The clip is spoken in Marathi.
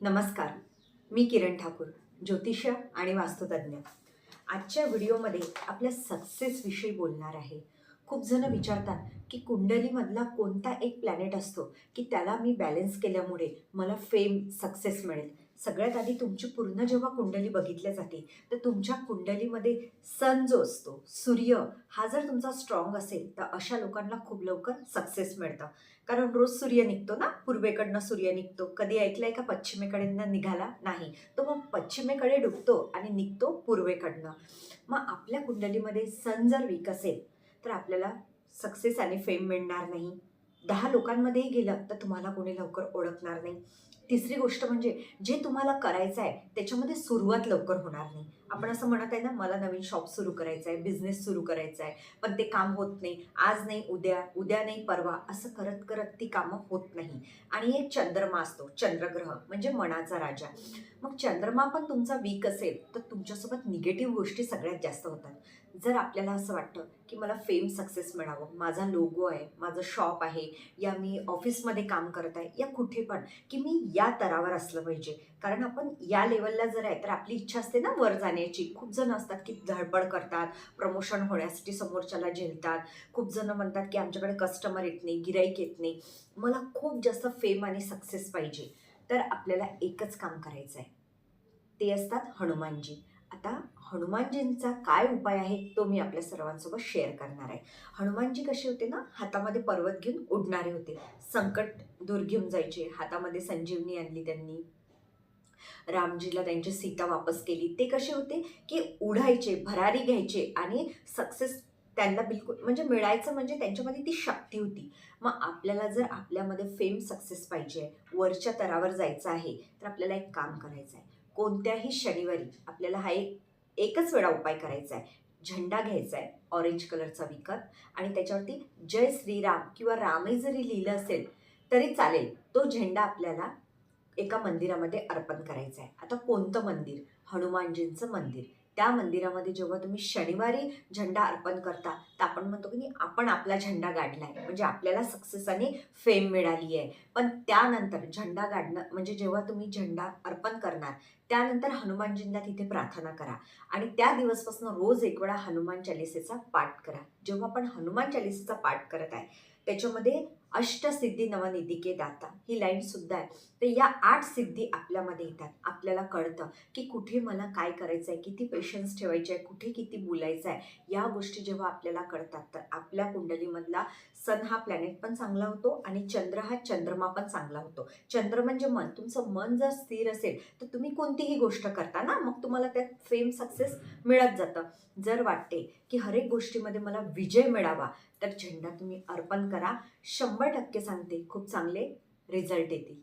नमस्कार. मी किरण ठाकूर ज्योतिष आणि वास्तुतज्ञ. आजच्या व्हिडिओमध्ये आपल्या सक्सेसविषयी बोलणार आहे. खूप जण विचारतात की कुंडलीमधला कोणता एक प्लॅनेट असतो की त्याला मी बॅलन्स केल्यामुळे मला फेम सक्सेस मिळेल? सगळ्यात आधी तुमची पूर्ण जेव्हा कुंडली बघितल्या जाते तर तुमच्या कुंडलीमध्ये सन जो असतो सूर्य हा जर तुमचा स्ट्रॉंग असेल तर अशा लोकांना खूप लवकर सक्सेस मिळतं. कारण रोज सूर्य निघतो ना पूर्वेकडनं सूर्य निघतो. कधी ऐकलंय का पश्चिमेकडनं निघाला? नाही. तो मग पश्चिमेकडे डुबतो आणि निघतो पूर्वेकडनं. मग आपल्या कुंडलीमध्ये सन जर वीक असेल तर आपल्याला सक्सेस आणि फेम मिळणार नाही. दहा लोकांमध्येही गेलं तर तुम्हाला कोणी लवकर ओळखणार नाही. तिसरी गोष्ट म्हणजे जे तुम्हाला करायचं आहे त्याच्यामध्ये सुरुवात लवकर होणार नाही. आपण असं म्हणत आहे ना मला नवीन शॉप सुरू करायचं आहे बिझनेस सुरू करायचा आहे पण ते काम होत नाही. आज नाही उद्या उद्या नाही परवा असं करत करत ती कामं होत नाही. आणि एक चंद्रमा असतो चंद्रग्रह म्हणजे मनाचा राजा. मग चंद्रमा पण तुमचा वीक असेल तर तुमच्यासोबत निगेटिव्ह गोष्टी सगळ्यात जास्त होतात. जर आपल्याला असं वाटतं की मला फेम सक्सेस मिळावं माझा लोगो आहे माझं शॉप आहे या मी ऑफिसमध्ये काम करत आहे या कुठे पण की मी या तरावर असलं पाहिजे. कारण आपण या लेवलला जर आहे तर आपली इच्छा असते ना वर जाण्याची. खूप जण असतात की धडपड करतात प्रमोशन होण्यासाठी समोरच्याला झेलतात. खूप जण म्हणतात की आमच्याकडे कस्टमर येत नाही गिराईक येत नाही. मला खूप जास्त फेम आणि सक्सेस पाहिजे. तर आपल्याला एकच काम करायचं आहे ते असतात हनुमानजी. आता हनुमानजींचा काय उपाय आहे तो मी आपल्या सर्वांसोबत शेअर करणार आहे. हनुमानजी कसे होते ना हातामध्ये पर्वत घेऊन उडणारे होते. संकट दूर घेऊन जायचे. हातामध्ये संजीवनी आणली त्यांनी. रामजीला त्यांची सीता वापस केली. ते कसे होते की उडायचे भरारी घ्यायचे आणि सक्सेस त्यांना बिलकुल म्हणजे मिळायचं म्हणजे त्यांच्यामध्ये ती शक्ती होती. मग आपल्याला जर आपल्यामध्ये फेम सक्सेस पाहिजे वरच्या तरावर जायचं आहे तर आपल्याला एक काम करायचं आहे कोणत्याही शनिवारी आपल्याला हा एक एकच वेळा उपाय करायचा आहे झेंडा घ्यायचा आहे ऑरेंज कलरचा विकत आणि त्याच्यावरती जय श्रीराम किंवा रामे जरी लिहिलं असेल तरी चालेल. तो झेंडा आपल्याला एका मंदिरामध्ये अर्पण करायचा आहे आता कोणतं मंदिर? हनुमानजींचं मंदिर. त्या मंदिरामध्ये जेव्हा तुम्ही शनिवारी झेंडा अर्पण करता तर आपण म्हणतो की आपण आपला झेंडा आहे म्हणजे आपल्याला सक्सेस आणि फेम मिळाली आहे पण त्यानंतर झेंडा गाडणं म्हणजे जेव्हा तुम्ही झेंडा अर्पण करणार त्यानंतर हनुमानजींना तिथे प्रार्थना करा. आणि त्या दिवसपासून रोज एक वेळा हनुमान चालिसेचा पाठ करा. जेव्हा आपण हनुमान चालिसेचा पाठ करत आहे त्याच्यामध्ये अष्टसिद्धी नवनिधिके दाता. ही लाईन सुद्धा आहे. तर या आठ सिद्धी आपल्यामध्ये येतात. आपल्याला कळतं की कुठे मला काय करायचं आहे किती पेशन्स ठेवायचे आहे कुठे किती बोलायचं आहे या गोष्टी जेव्हा आपल्याला कळतात तर आपल्या कुंडलीमधला सन हा प्लॅनेट पण चांगला होतो आणि चंद्र हा चंद्रमा पण चांगला होतो. चंद्र म्हणजे मन. तुमचं मन जर स्थिर असेल तर तुम्ही कोणतीही गोष्ट करता ना मग तुम्हाला त्यात फेम सक्सेस मिळत जातं. जर वाटते की हर एक गोष्टीमध्ये मला विजय मिळावा तर झेंडा तुम्ही अर्पण करा. शंभर टक्के सांगते खूप चांगले रिझल्ट येतील.